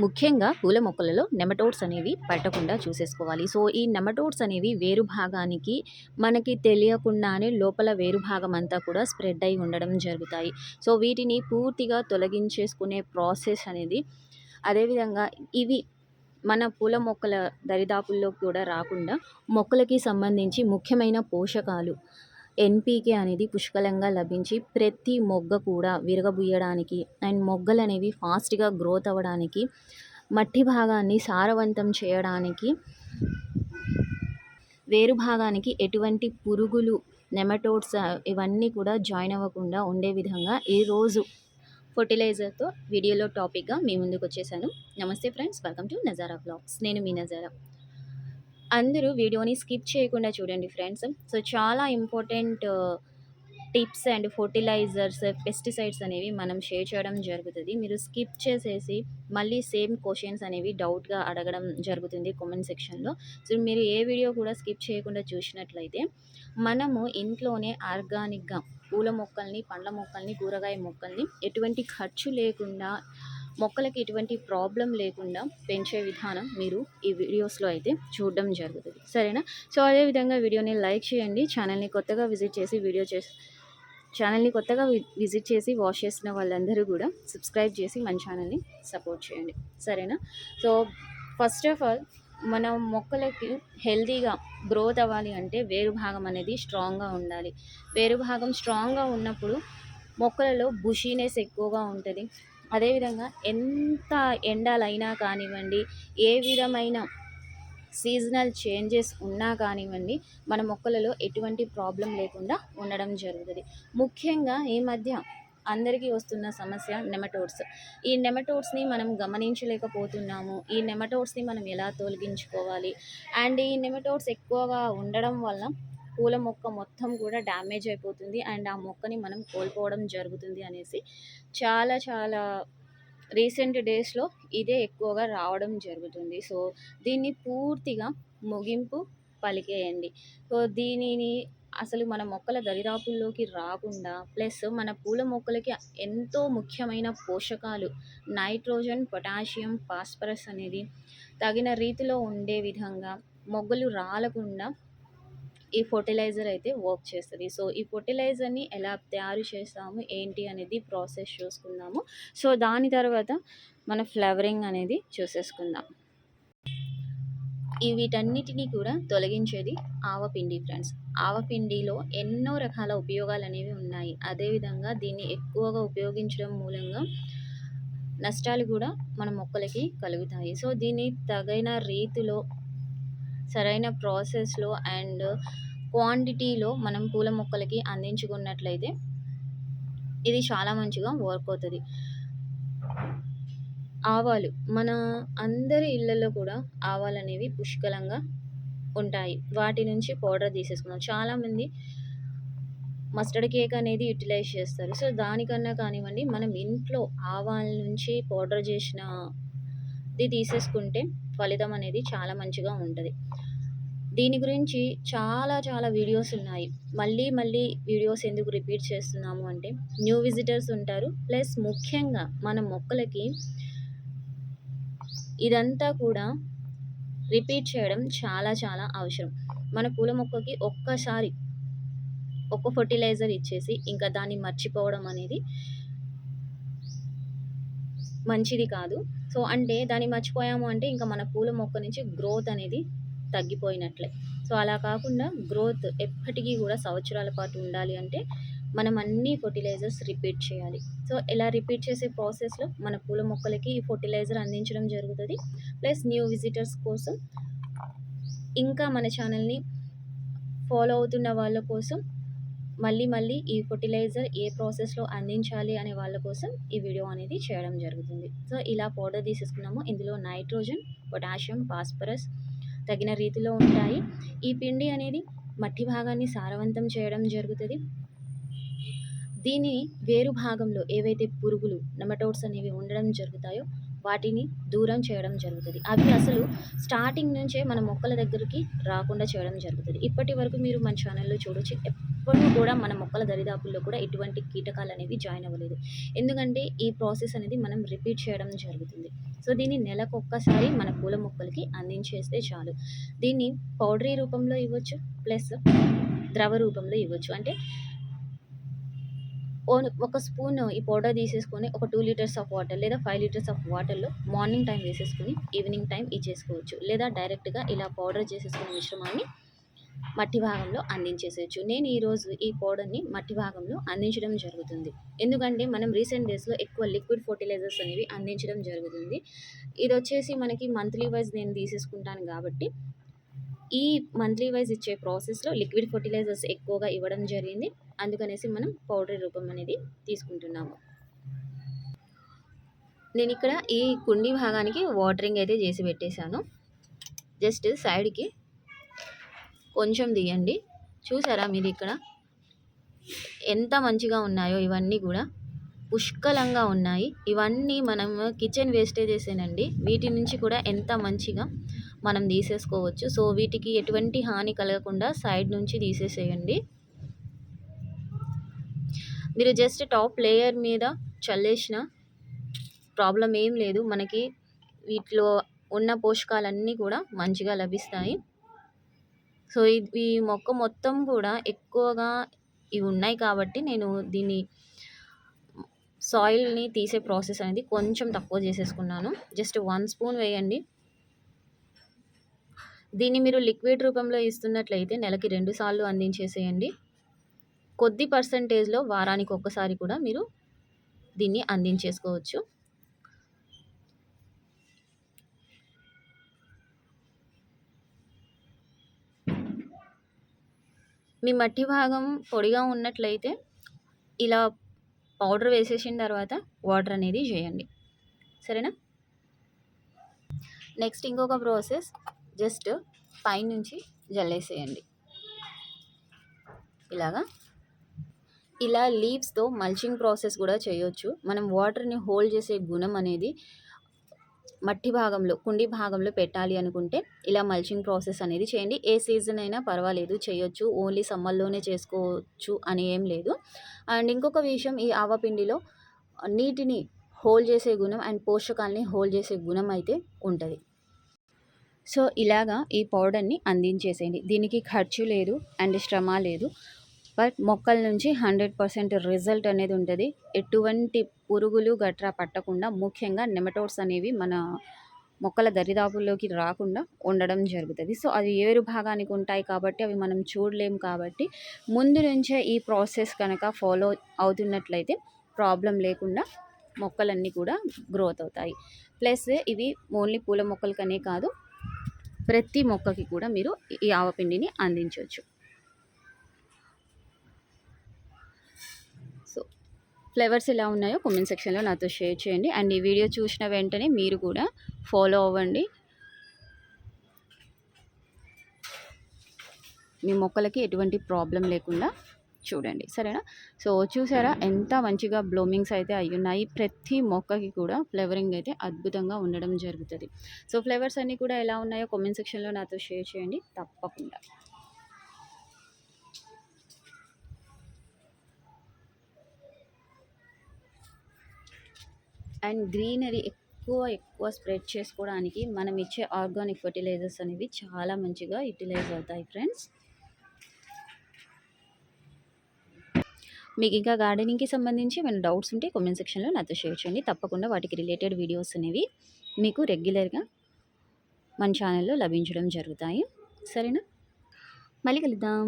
ముఖ్యంగా పూల మొక్కలలో నెమటోడ్స్ అనేవి పట్టకుండా చూసేసుకోవాలి. సో ఈ నెమటోడ్స్ అనేవి వేరు భాగానికి మనకి తెలియకుండానే లోపల వేరు భాగం అంతా కూడా స్ప్రెడ్ అయి ఉండడం జరుగుతాయి. సో వీటిని పూర్తిగా తొలగించేసుకునే ప్రాసెస్ అనేది అదేవిధంగా ఇవి మన పూల మొక్కల దరిదాపుల్లో కూడా రాకుండా మొక్కలకి సంబంధించి ముఖ్యమైన పోషకాలు ఎన్పీకే అనేది పుష్కలంగా లభించి ప్రతి మొగ్గ కూడా విరగబుయ్యడానికి అండ్ మొగ్గలు అనేవి ఫాస్ట్గా గ్రోత్ అవ్వడానికి మట్టి భాగాన్ని సారవంతం చేయడానికి వేరు భాగానికి ఎటువంటి పురుగులు నెమటోడ్స్ ఇవన్నీ కూడా జాయిన్ అవ్వకుండా ఉండే విధంగా ఈరోజు ఫర్టిలైజర్తో వీడియోలో టాపిక్గా మీ ముందుకు వచ్చేసాను నమస్తే friends welcome to Nazara blogs. నేను మీ నజారా. అందరూ వీడియోని స్కిప్ చేయకుండా చూడండి ఫ్రెండ్స్. సో చాలా important tips and fertilisers pesticides అనేవి మనం షేర్ చేయడం జరుగుతుంది. మీరు స్కిప్ చేసేసి మళ్ళీ సేమ్ క్వశ్చన్స్ అనేవి డౌట్గా అడగడం జరుగుతుంది కామెంట్ సెక్షన్లో. సో మీరు ఏ వీడియో కూడా స్కిప్ చేయకుండా చూసినట్లయితే మనము ఇంట్లోనే ఆర్గానిక్గా పూల మొక్కల్ని పండ్ల మొక్కల్ని కూరగాయ మొక్కల్ని ఎటువంటి ఖర్చు లేకుండా మొక్కలకి ఎటువంటి ప్రాబ్లం లేకుండా పెంచే విధానం మీరు ఈ వీడియోస్లో అయితే చూడడం జరుగుతుంది. సరేనా? సో అదేవిధంగా వీడియోని లైక్ చేయండి. ఛానల్ని కొత్తగా విజిట్ చేసి వీడియో చేసి ఛానల్ని కొత్తగా విజిట్ చేసి వాష్ చేసిన వాళ్ళందరూ కూడా సబ్స్క్రైబ్ చేసి మన ఛానల్ని సపోర్ట్ చేయండి. సరేనా? సో ఫస్ట్ ఆఫ్ ఆల్ మన మొక్కలకి హెల్తీగా గ్రోత్ అవ్వాలి అంటే వేరు భాగం అనేది స్ట్రాంగ్గా ఉండాలి. వేరు భాగం స్ట్రాంగ్గా ఉన్నప్పుడు మొక్కలలో బుషీనెస్ ఎక్కువగా ఉంటుంది. అదేవిధంగా ఎంత ఎండలైనా కానివ్వండి ఏ విధమైన సీజనల్ చేంజెస్ ఉన్నా కానివ్వండి మన మొక్కలలో ఎటువంటి ప్రాబ్లం లేకుండా ఉండడం జరుగుతుంది. ముఖ్యంగా ఈ మధ్య అందరికీ వస్తున్న సమస్య నెమటోడ్స్. ఈ నెమటోడ్స్ని మనం గమనించలేకపోతున్నాము. ఈ నెమటోడ్స్ని మనం ఎలా తొలగించుకోవాలి? అండ్ ఈ నెమటోడ్స్ ఎక్కువగా ఉండడం వల్ల పూల మొక్క మొత్తం కూడా డ్యామేజ్ అయిపోతుంది. అండ్ ఆ మొక్కని మనం కోల్పోవడం జరుగుతుంది అనేసి చాలా చాలా రీసెంట్ డేస్లో ఇదే ఎక్కువగా రావడం జరుగుతుంది. సో దీన్ని పూర్తిగా ముగింపు పలికేయండి. సో దీనిని అసలు మన మొక్కల దరిదాపుల్లోకి రాకుండా ప్లస్ మన పూల మొక్కలకి ఎంతో ముఖ్యమైన పోషకాలు నైట్రోజన్ పొటాషియం ఫాస్ఫరస్ అనేది తగిన రీతిలో ఉండే విధంగా మొగ్గలు రాలకుండా ఈ ఫర్టిలైజర్ అయితే వర్క్ చేస్తుంది. సో ఈ ఫర్టిలైజర్ని ఎలా తయారు చేస్తాము ఏంటి అనేది ప్రాసెస్ చూసుకుందాము. సో దాని తర్వాత మన ఫ్లవరింగ్ అనేది చూసేసుకుందాం. ఈ వీటన్నిటినీ కూడా తొలగించేది ఆవపిండి ఫ్రెండ్స్. ఆవపిండిలో ఎన్నో రకాల ఉపయోగాలు అనేవి ఉన్నాయి. అదేవిధంగా దీన్ని ఎక్కువగా ఉపయోగించడం మూలంగా నష్టాలు కూడా మన మొక్కలకి కలుగుతాయి. సో దీన్ని తగిన రీతిలో సరైన ప్రాసెస్లో అండ్ క్వాంటిటీలో మనం పూల మొక్కలకి అందించుకున్నట్లయితే ఇది చాలా మంచిగా వర్క్ అవుతుంది. ఆవాలు మన అందరి ఇళ్ళల్లో కూడా ఆవాలు అనేవి పుష్కలంగా ఉంటాయి. వాటి నుంచి పౌడర్ తీసేసుకున్నాం చాలామంది మస్టర్డ్ కేక్ అనేది యూటిలైజ్ చేస్తారు. సో దానికన్నా కానివ్వండి మనం ఇంట్లో ఆవాల నుంచి పౌడర్ చేసినది తీసేసుకుంటే ఫలితం అనేది చాలా మంచిగా ఉంటుంది. దీని గురించి చాలా చాలా వీడియోస్ ఉన్నాయి. మళ్ళీ మళ్ళీ వీడియోస్ ఎందుకు రిపీట్ చేస్తున్నాము అంటే న్యూ విజిటర్స్ ఉంటారు. ప్లస్ ముఖ్యంగా మన మొక్కలకి ఇదంతా కూడా రిపీట్ చేయడం చాలా చాలా అవసరం. మన పూల మొక్కకి ఒక్కసారి ఒక్క ఫర్టిలైజర్ ఇచ్చేసి ఇంకా దాన్ని మర్చిపోవడం అనేది మంచిది కాదు. సో అంటే దాన్ని మర్చిపోయాము అంటే ఇంకా మన పూల మొక్క నుంచి గ్రోత్ అనేది తగ్గిపోయినట్లే. సో అలా కాకుండా గ్రోత్ ఎప్పటికీ కూడా సంవత్సరాల పాటు ఉండాలి అంటే మనం అన్ని ఫర్టిలైజర్స్ రిపీట్ చేయాలి. సో ఇలా రిపీట్ చేసే ప్రాసెస్లో మన పూల మొక్కలకి ఈ ఫర్టిలైజర్ అందించడం జరుగుతుంది. ప్లస్ న్యూ విజిటర్స్ కోసం ఇంకా మన ఛానల్ని ఫాలో అవుతున్న వాళ్ళ కోసం మళ్ళీ మళ్ళీ ఈ ఫర్టిలైజర్ ఏ ప్రాసెస్లో అందించాలి అనే వాళ్ళ కోసం ఈ వీడియో అనేది చేయడం జరుగుతుంది. సో ఇలా పౌడర్ తీసేసుకున్నాము. ఇందులో నైట్రోజన్ పొటాషియం ఫాస్ఫరస్ తగిన రీతిలో ఉంటాయి. ఈ పిండి అనేది మట్టి భాగాన్ని సారవంతం చేయడం జరుగుతుంది. దీని వేరు భాగంలో ఏవైతే పురుగులు నెమటోడ్స్ అనేవి ఉండడం జరుగుతాయో వాటిని దూరం చేయడం జరుగుతుంది. అవి అసలు స్టార్టింగ్ నుంచే మన మొక్కల దగ్గరికి రాకుండా చేయడం జరుగుతుంది. ఇప్పటి వరకు మీరు మన ఛానల్లో చూడొచ్చు ఎప్పుడూ కూడా మన మొక్కల దరిదాపుల్లో కూడా ఎటువంటి కీటకాలు అనేవి జాయిన్ అవ్వలేదు. ఎందుకంటే ఈ ప్రాసెస్ అనేది మనం రిపీట్ చేయడం జరుగుతుంది. సో దీన్ని నెలకు ఒక్కసారి మన పూల మొక్కలకి అందించేస్తే చాలు. దీన్ని పౌడరీ రూపంలో ఇవ్వచ్చు ప్లస్ ద్రవ రూపంలో ఇవ్వచ్చు. అంటే ఒక స్పూన్ ఈ పౌడర్ తీసేసుకొని ఒక టూ లీటర్స్ ఆఫ్ వాటర్ లేదా ఫైవ్ లీటర్స్ ఆఫ్ వాటర్లో మార్నింగ్ టైం వేసేసుకొని ఈవినింగ్ టైం ఇచ్చేసుకోవచ్చు లేదా డైరెక్ట్గా ఇలా పౌడర్ చేసేసుకున్న మిశ్రమాన్ని మట్టి భాగంలో అందించేసేయచ్చు. నేను ఈరోజు ఈ పౌడర్ని మట్టి భాగంలో అందించడం జరుగుతుంది. ఎందుకంటే మనం రీసెంట్ డేస్లో ఎక్కువ లిక్విడ్ ఫర్టిలైజర్స్ అనేవి అందించడం జరుగుతుంది. ఇది వచ్చేసి మనకి మంత్లీ వైజ్ నేను తీసేసుకుంటాను కాబట్టి ఈ మంత్లీ వైజ్ ఇచ్చే ప్రాసెస్లో లిక్విడ్ ఫర్టిలైజర్స్ ఎక్కువగా ఇవ్వడం జరిగింది. అందుకనేసి మనం పౌడర్ రూపం అనేది తీసుకుంటున్నాము. నేను ఇక్కడ ఈ కుండీ భాగానికి వాటరింగ్ అయితే చేసి పెట్టేశాను. జస్ట్ సైడ్కి కొంచెం తీయండి. చూసారా మీరు ఇక్కడ? ఎంత మంచిగా ఉన్నాయో ఇవన్నీ కూడా. పుష్కలంగా ఉన్నాయి. ఇవన్నీ మనం కిచెన్ వేస్టేజెస్ ఏనండి వీటి నుంచి కూడా ఎంత మంచిగా మనం తీసేసుకోవచ్చు. సో వీటికి ఎటువంటి హాని కలగకుండా సైడ్ నుంచి తీసేసేయండి. మీరు జస్ట్ టాప్ లేయర్ మీద చల్లేసిన ప్రాబ్లం ఏం లేదు. మనకి వీటిలో ఉన్న పోషకాలన్నీ కూడా మంచిగా లభిస్తాయి. సో ఈ మొక్క మొత్తం కూడా ఎక్కువగా ఇవి ఉన్నాయి కాబట్టి నేను దీన్ని సాయిల్ని తీసే ప్రాసెస్ అనేది కొంచెం తక్కువ చేసేసుకున్నాను. జస్ట్ వన్ స్పూన్ వేయండి. దీన్ని మీరు లిక్విడ్ రూపంలో ఇస్తున్నట్లయితే నెలకి రెండు సార్లు అందించేసేయండి. కొద్ది పర్సంటేజ్లో వారానికి ఒక్కసారి కూడా మీరు దీన్ని అందించేసుకోవచ్చు. మీ మట్టి భాగం పొడిగా ఉన్నట్లయితే ఇలా పౌడర్ వేసేసిన తర్వాత వాటర్ అనేది చేయండి. సరేనా? నెక్స్ట్ ఇంకొక ప్రాసెస్ జస్ట్ పైనుంచి జల్లేసేయండి. ఇలాగా. ఇలా లీవ్స్తో మల్చింగ్ ప్రాసెస్ కూడా చేయొచ్చు. మనం వాటర్ని హోల్డ్ చేసే గుణం అనేది మట్టి భాగంలో కుండి భాగంలో పెట్టాలి అనుకుంటే ఇలా మల్చింగ్ ప్రాసెస్ అనేది చేయండి. ఏ సీజన్ అయినా పర్వాలేదు చేయొచ్చు. ఓన్లీ సమ్మర్లోనే చేసుకోవచ్చు అని ఏం లేదు. అండ్ ఇంకొక విషయం ఈ ఆవపిండిలో నీటిని హోల్డ్ చేసే గుణం అండ్ పోషకాలని హోల్డ్ చేసే గుణం అయితే ఉంటుంది. సో ఇలాగా ఈ పౌడర్ని అందించేసేయండి. దీనికి ఖర్చు లేదు అండ్ శ్రమ లేదు. బట్ మొక్కల నుంచి హండ్రెడ్ పర్సెంట్ రిజల్ట్ అనేది ఉంటుంది. ఎటువంటి పురుగులు గట్రా పట్టకుండా ముఖ్యంగా నెమటోడ్స్ అనేవి మన మొక్కల దరిదాపుల్లోకి రాకుండా ఉండడం జరుగుతుంది. సో అవి ఏరు భాగానికి ఉంటాయి కాబట్టి అవి మనం చూడలేము కాబట్టి ముందు నుంచే ఈ ప్రాసెస్ కనుక ఫాలో అవుతున్నట్లయితే ప్రాబ్లం లేకుండా మొక్కలన్నీ కూడా గ్రోత్ అవుతాయి. ప్లస్ ఇవి ఓన్లీ పూల మొక్కలకనే కాదు ప్రతి మొక్కకి కూడా మీరు ఈ ఆవపిండిని అందించవచ్చు. సో ఫ్లేవర్స్ ఎలా ఉన్నాయో కామెంట్ సెక్షన్లో నాతో షేర్ చేయండి. అండ్ ఈ వీడియో చూసిన వెంటనే మీరు కూడా ఫాలో అవ్వండి. మీ మొక్కలకి ఎటువంటి ప్రాబ్లం లేకుండా చూడండి. సరేనా? సో చూసారా? ఎంత మంచిగా బ్లోమింగ్స్ అయితే అయ్యున్నాయి. ప్రతి మొక్కకి కూడా ఫ్లేవరింగ్ అయితే అద్భుతంగా ఉండడం జరుగుతుంది. సో ఫ్లేవర్స్ అన్నీ కూడా ఎలా ఉన్నాయో కామెంట్ సెక్షన్లో నాతో షేర్ చేయండి. తప్పకుండా. అండ్ గ్రీనరీ ఎక్కువ ఎక్కువ స్ప్రెడ్ చేసుకోవడానికి మనం ఇచ్చే ఆర్గానిక్ ఫర్టిలైజర్స్ అనేవి చాలా మంచిగా యూటిలైజ్ అవుతాయి ఫ్రెండ్స్. మీకు ఇంకా గార్డెనింగ్కి సంబంధించి ఏమైనా డౌట్స్ ఉంటే కామెంట్ సెక్షన్లో నాతో షేర్ చేయండి. తప్పకుండా వాటికి రిలేటెడ్ వీడియోస్ అనేవి మీకు రెగ్యులర్గా మన ఛానల్లో లభించడం జరుగుతాయి. సరేనా? మళ్ళీ కలుద్దాం.